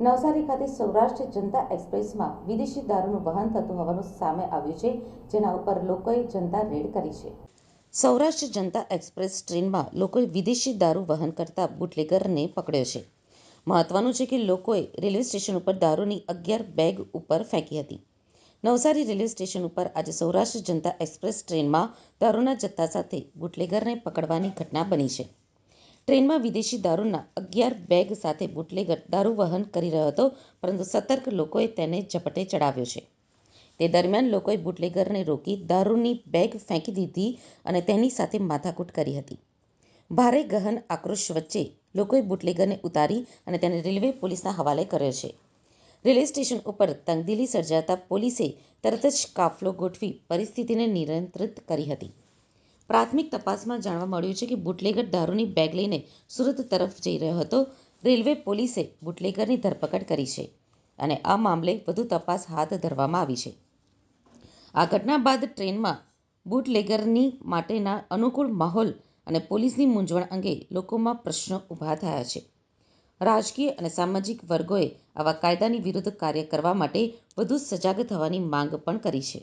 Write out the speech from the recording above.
નવસારી ખાતે સૌરાષ્ટ્ર જનતા એક્સપ્રેસમાં વિદેશી દારૂનું વહન થતું હોવાનું સામે આવ્યું છે, જેના ઉપર લોકોએ જનતા રેડ કરી છે. સૌરાષ્ટ્ર જનતા એક્સપ્રેસ ટ્રેનમાં લોકોએ વિદેશી દારૂ વહન કરતા બુટલેગરને પકડ્યો છે. મહત્વનું છે કે લોકોએ રેલવે સ્ટેશન ઉપર દારૂની અગિયાર બેગ ઉપર ફેંકી હતી. નવસારી રેલવે સ્ટેશન ઉપર આજે સૌરાષ્ટ્ર જનતા એક્સપ્રેસ ટ્રેનમાં દારૂના જથ્થા સાથે બુટલેગરને પકડવાની ઘટના બની છે. ટ્રેનમાં વિદેશી દારૂના અગિયાર બેગ સાથે બુટલેગર દારૂ વહન કરી રહ્યો હતો, પરંતુ સતર્ક લોકોએ તેને ઝપટે ચડાવ્યો છે. તે દરમિયાન લોકોએ બુટલેગરને રોકી દારૂની બેગ ફેંકી દીધી અને તેની સાથે માથાકૂટ કરી હતી. ભારે ગહન આક્રોશ વચ્ચે લોકોએ બુટલેગરને ઉતારી અને તેને રેલવે પોલીસના હવાલે કર્યો છે. રેલવે સ્ટેશન ઉપર તંગદિલી સર્જાતા પોલીસે તરત જ કાફલો ગોઠવી પરિસ્થિતિને નિયંત્રિત કરી હતી. પ્રાથમિક તપાસમાં જાણવા મળ્યું છે કે બુટલેગર દારૂની બેગ લઈને સુરત તરફ જઈ રહ્યો હતો. રેલવે પોલીસે બુટલેગરની ધરપકડ કરી છે અને આ મામલે વધુ તપાસ હાથ ધરવામાં આવી છે. આ ઘટના બાદ ટ્રેનમાં બુટલેગરની માટેના અનુકૂળ માહોલ અને પોલીસની મૂંઝવણ અંગે લોકોમાં પ્રશ્નો ઊભા થયા છે. રાજકીય અને સામાજિક વર્ગોએ આવા કાયદાની વિરુદ્ધ કાર્ય કરવા માટે વધુ સજાગ થવાની માંગ પણ કરી છે.